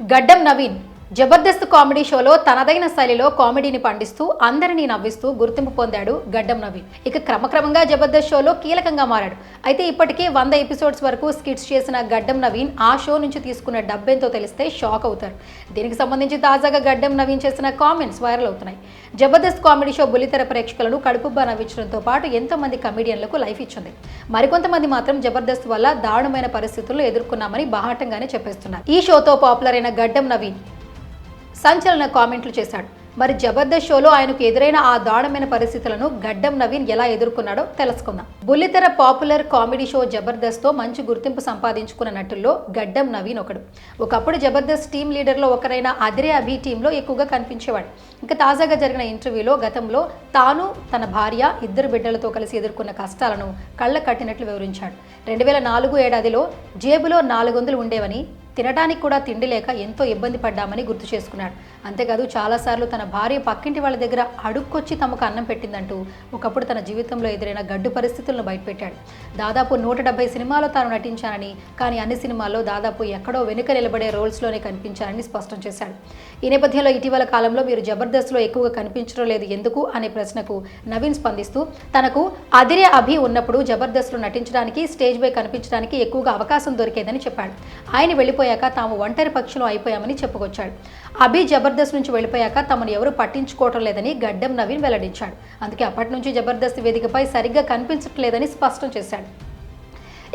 గడ్డం నవీన్. జబర్దస్త్ కామెడీ షోలో తనదైన శైలిలో కామెడీని పండిస్తూ అందరినీ నవ్విస్తూ గుర్తింపు పొందాడు గడ్డం నవీన్. ఇక క్రమక్రమంగా జబర్దస్త్ షోలో కీలకంగా మారాడు. అయితే ఇప్పటికే వంద ఎపిసోడ్స్ వరకు స్కిట్స్ చేసిన గడ్డం నవీన్ ఆ షో నుంచి తీసుకున్న డబ్బెంతో తెలిస్తే షాక్ అవుతారు. దీనికి సంబంధించి తాజాగా గడ్డం నవీన్ చేసిన కామెంట్స్ వైరల్ అవుతున్నాయి. జబర్దస్త్ కామెడీ షో బుల్లితెర ప్రేక్షకులను కడుపుబ్బా నవ్వించడంతో పాటు ఎంతోమంది కమెడియన్లకు లైఫ్ ఇచ్చింది. మరికొంతమంది మాత్రం జబర్దస్త్ వల్ల దారుణమైన పరిస్థితులు ఎదుర్కొన్నామని బాహాటంగానే చెప్పేస్తున్నారు. ఈ షోతో పాపులర్ అయిన గడ్డం నవీన్ సంచలన కామెంట్లు చేశాడు. మరి జబర్దస్త్ షోలో ఆయనకు ఎదురైన ఆ దారుణమైన పరిస్థితులను గడ్డం నవీన్ ఎలా ఎదుర్కొన్నాడో తెలుసుకుందాం. బుల్లితెర పాపులర్ కామెడీ షో జబర్దస్త్తో మంచి గుర్తింపు సంపాదించుకున్న నటుల్లో గడ్డం నవీన్ ఒకడు. ఒకప్పుడు జబర్దస్త్ టీం లీడర్లో ఒకరైన అదిరే అభి టీంలో ఎక్కువగా కనిపించేవాడు. ఇంకా తాజాగా జరిగిన ఇంటర్వ్యూలో గతంలో తాను తన భార్య ఇద్దరు బిడ్డలతో కలిసి ఎదుర్కొన్న కష్టాలను కళ్ళ కట్టినట్లు వివరించాడు. రెండు వేల నాలుగు ఏడాదిలో జేబులో నాలుగు వందలు ఉండేవని తినడానికి కూడా తిండి లేక ఎంతో ఇబ్బంది పడ్డామని గుర్తు చేసుకున్నాడు. అంతేకాదు చాలాసార్లు తన భార్య పక్కింటి వాళ్ళ దగ్గర అడుక్కొచ్చి తమకు అన్నం పెట్టిందంటూ ఒకప్పుడు తన జీవితంలో ఎదురైన గడ్డు పరిస్థితులను బయటపెట్టాడు. దాదాపు నూట డెబ్బై సినిమాలో తాను నటించానని కానీ అన్ని సినిమాల్లో దాదాపు ఎక్కడో వెనుక నిలబడే రోల్స్లోనే కనిపించానని స్పష్టం చేశాడు. ఈ నేపథ్యంలో ఇటీవల కాలంలో మీరు జబర్దస్త్లో ఎక్కువగా కనిపించడం లేదు ఎందుకు అనే ప్రశ్నకు నవీన్ స్పందిస్తూ తనకు అదిరే అభి ఉన్నప్పుడు జబర్దస్త్లో నటించడానికి స్టేజ్ పై కనిపించడానికి ఎక్కువగా అవకాశం దొరికేదని చెప్పాడు. ఆయన వెళ్ళిపోయి వెళ్ళిపోయాక తాము ఒంటరి పక్షులు అయిపోయామని చెప్పుకొచ్చాడు. అభి జబర్దస్త్ నుంచి వెళ్ళిపోయాక తమను ఎవరు పట్టించుకోవటం లేదని గడ్డం నవీన్ వెల్లడించాడు. అందుకే అప్పటి నుంచి జబర్దస్త్ వేదికపై సరిగ్గా కనిపించట్లేదని స్పష్టం చేశాడు.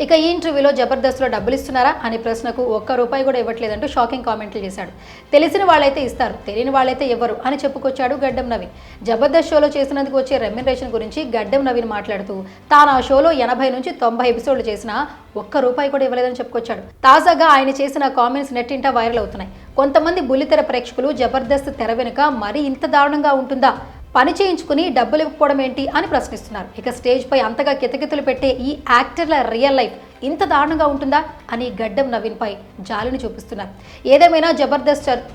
ఇక ఈ ఇంటర్వ్యూలో జబర్దస్త్లో డబ్బులు ఇస్తున్నారా అనే ప్రశ్నకు ఒక్క రూపాయి కూడా ఇవ్వట్లేదంటూ షాకింగ్ కామెంట్లు చేశాడు. తెలిసిన వాళ్ళైతే ఇస్తారు తెలియని వాళ్ళైతే ఇవ్వరు అని చెప్పుకొచ్చాడు గడ్డం నవీన్. జబర్దస్త్ షోలో చేసినందుకు వచ్చే రెమ్యునరేషన్ గురించి గడ్డం నవీన్ మాట్లాడుతూ తాను ఆ షోలో ఎనభై నుంచి తొంభై ఎపిసోడ్లు చేసినా ఒక్క రూపాయి కూడా ఇవ్వలేదని చెప్పుకొచ్చాడు. తాజాగా ఆయన చేసిన కామెంట్స్ నెట్టింటా వైరల్ అవుతున్నాయి. కొంతమంది బుల్లితెర ప్రేక్షకులు జబర్దస్త్ తెర వెనుక మరీ ఇంత దారుణంగా ఉంటుందా? పని చేయించుకుని డబ్బులు ఇవ్వకపోవడం ఏంటి అని ప్రశ్నిస్తున్నారు. ఇక స్టేజ్ పై అంతగా కితకితలు పెట్టే ఈ యాక్టర్ల రియల్ లైఫ్ ఇంత దారుణంగా ఉంటుందా అని గడ్డం నవీన్ పై జాలిని చూపిస్తున్నారు. ఏదేమైనా జబర్దస్త్ చర్-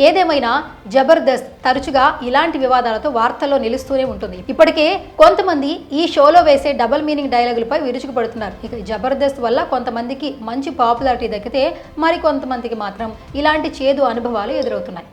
ఏదేమైనా జబర్దస్త్ తరచుగా ఇలాంటి వివాదాలతో వార్తల్లో నిలుస్తూనే ఉంటుంది. ఇప్పటికే కొంతమంది ఈ షోలో వేసే డబల్ మీనింగ్ డైలాగులపై విరుచుకుపడుతున్నారు ఇక జబర్దస్త్ వల్ల కొంతమందికి మంచి పాపులారిటీ దక్కితే మరి కొంతమందికి మాత్రం ఇలాంటి చేదు అనుభవాలు ఎదురవుతున్నాయి.